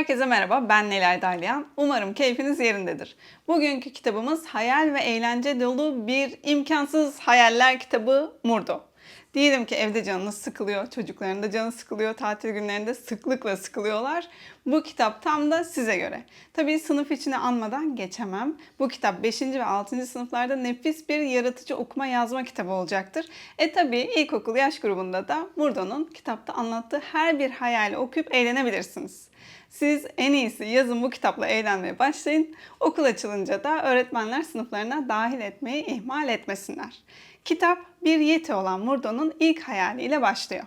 Herkese merhaba, ben Nelay Dalyan. Umarım keyfiniz yerindedir. Bugünkü kitabımız hayal ve eğlence dolu bir imkansız hayaller kitabı Murdo. Diyelim ki evde canınız sıkılıyor, çocukların da canı sıkılıyor, tatil günlerinde sıklıkla sıkılıyorlar. Bu kitap tam da size göre. Tabii sınıf içine anmadan geçemem. Bu kitap 5. ve 6. sınıflarda nefis bir yaratıcı okuma yazma kitabı olacaktır. E tabii ilkokul yaş grubunda da Murdo'nun kitapta anlattığı her bir hayali okuyup eğlenebilirsiniz. Siz en iyisi yazın bu kitapla eğlenmeye başlayın. Okul açılınca da öğretmenler sınıflarına dahil etmeyi ihmal etmesinler. Kitap bir yeti olan Murdo'nun ilk hayaliyle başlıyor.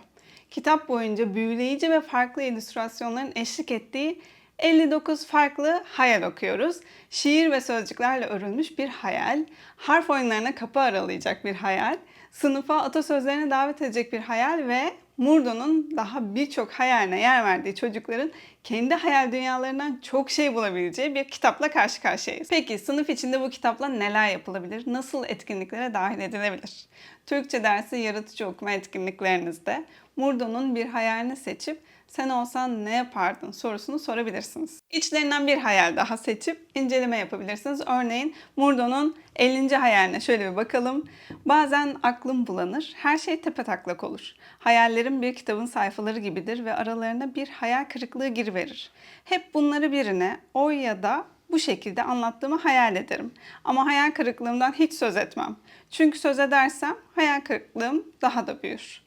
Kitap boyunca büyüleyici ve farklı illüstrasyonların eşlik ettiği 59 farklı hayal okuyoruz. Şiir ve sözcüklerle örülmüş bir hayal, harf oyunlarına kapı aralayacak bir hayal, sınıfa atasözlerine davet edecek bir hayal ve Murdo'nun daha birçok hayaline yer verdiği çocukların kendi hayal dünyalarından çok şey bulabileceği bir kitapla karşı karşıyayız. Peki sınıf içinde bu kitapla neler yapılabilir? Nasıl etkinliklere dahil edilebilir? Türkçe dersi yaratıcı okuma etkinliklerinizde Murdo'nun bir hayalini seçip sen olsan ne yapardın sorusunu sorabilirsiniz. İçlerinden bir hayal daha seçip inceleme yapabilirsiniz. Örneğin Murdo'nun 50. hayaline şöyle bir bakalım. Bazen aklım bulanır, her şey tepetaklak olur. Hayallerim bir kitabın sayfaları gibidir ve aralarına bir hayal kırıklığı giriverir. Hep bunları birine o ya da bu şekilde anlattığımı hayal ederim. Ama hayal kırıklığımdan hiç söz etmem. Çünkü söz edersem hayal kırıklığım daha da büyür.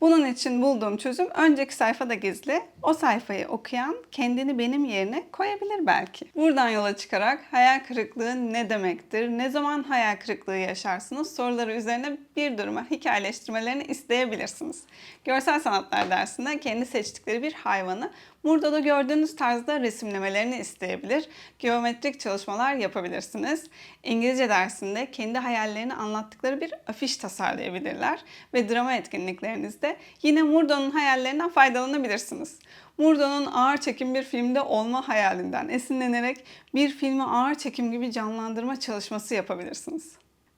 Bunun için bulduğum çözüm önceki sayfada gizli. O sayfayı okuyan kendini benim yerine koyabilir belki. Buradan yola çıkarak hayal kırıklığı ne demektir? Ne zaman hayal kırıklığı yaşarsınız? Soruları üzerine bir duruma hikayeleştirmelerini isteyebilirsiniz. Görsel sanatlar dersinde kendi seçtikleri bir hayvanı Burada da gördüğünüz tarzda resimlemelerini isteyebilir. Geometrik çalışmalar yapabilirsiniz. İngilizce dersinde kendi hayallerini anlattıkları bir afiş tasarlayabilirler. Ve drama etkinliklerinizde yine Murdo'nun hayallerinden faydalanabilirsiniz. Murdo'nun ağır çekim bir filmde olma hayalinden esinlenerek bir filmi ağır çekim gibi canlandırma çalışması yapabilirsiniz.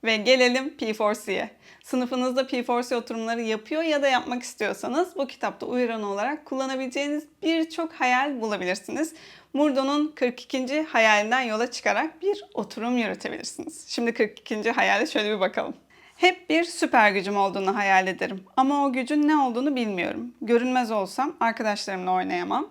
Ve gelelim P4C'ye. Sınıfınızda P4C oturumları yapıyor ya da yapmak istiyorsanız bu kitapta uyarın olarak kullanabileceğiniz birçok hayal bulabilirsiniz. Murdo'nun 42. hayalinden yola çıkarak bir oturum yürütebilirsiniz. Şimdi 42. hayale şöyle bir bakalım. Hep bir süper gücüm olduğunu hayal ederim. Ama o gücün ne olduğunu bilmiyorum. Görünmez olsam arkadaşlarımla oynayamam.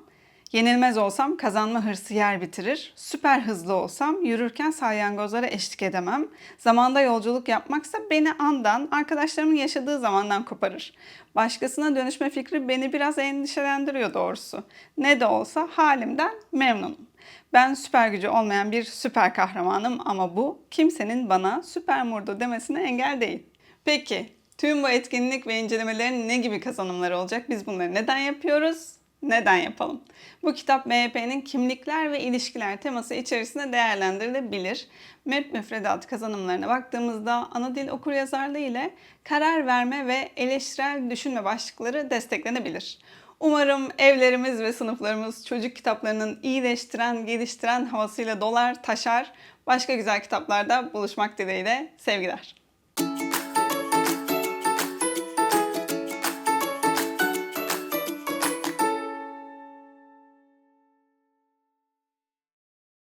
Yenilmez olsam kazanma hırsı yer bitirir. Süper hızlı olsam yürürken salyangozlara eşlik edemem. Zamanda yolculuk yapmaksa beni andan, arkadaşlarımın yaşadığı zamandan koparır. Başkasına dönüşme fikri beni biraz endişelendiriyor doğrusu. Ne de olsa halimden memnunum. Ben süper gücü olmayan bir süper kahramanım ama bu kimsenin bana süper murdo demesine engel değil. Peki tüm bu etkinlik ve incelemelerin ne gibi kazanımları olacak? Biz bunları neden yapıyoruz? Neden yapalım? Bu kitap MHP'nin kimlikler ve ilişkiler teması içerisinde değerlendirilebilir. MEP müfredatı kazanımlarına baktığımızda ana dil okuryazarlığı ile karar verme ve eleştirel düşünme başlıkları desteklenebilir. Umarım evlerimiz ve sınıflarımız çocuk kitaplarının iyileştiren, geliştiren havasıyla dolar, taşar. Başka güzel kitaplarda buluşmak dileğiyle sevgiler.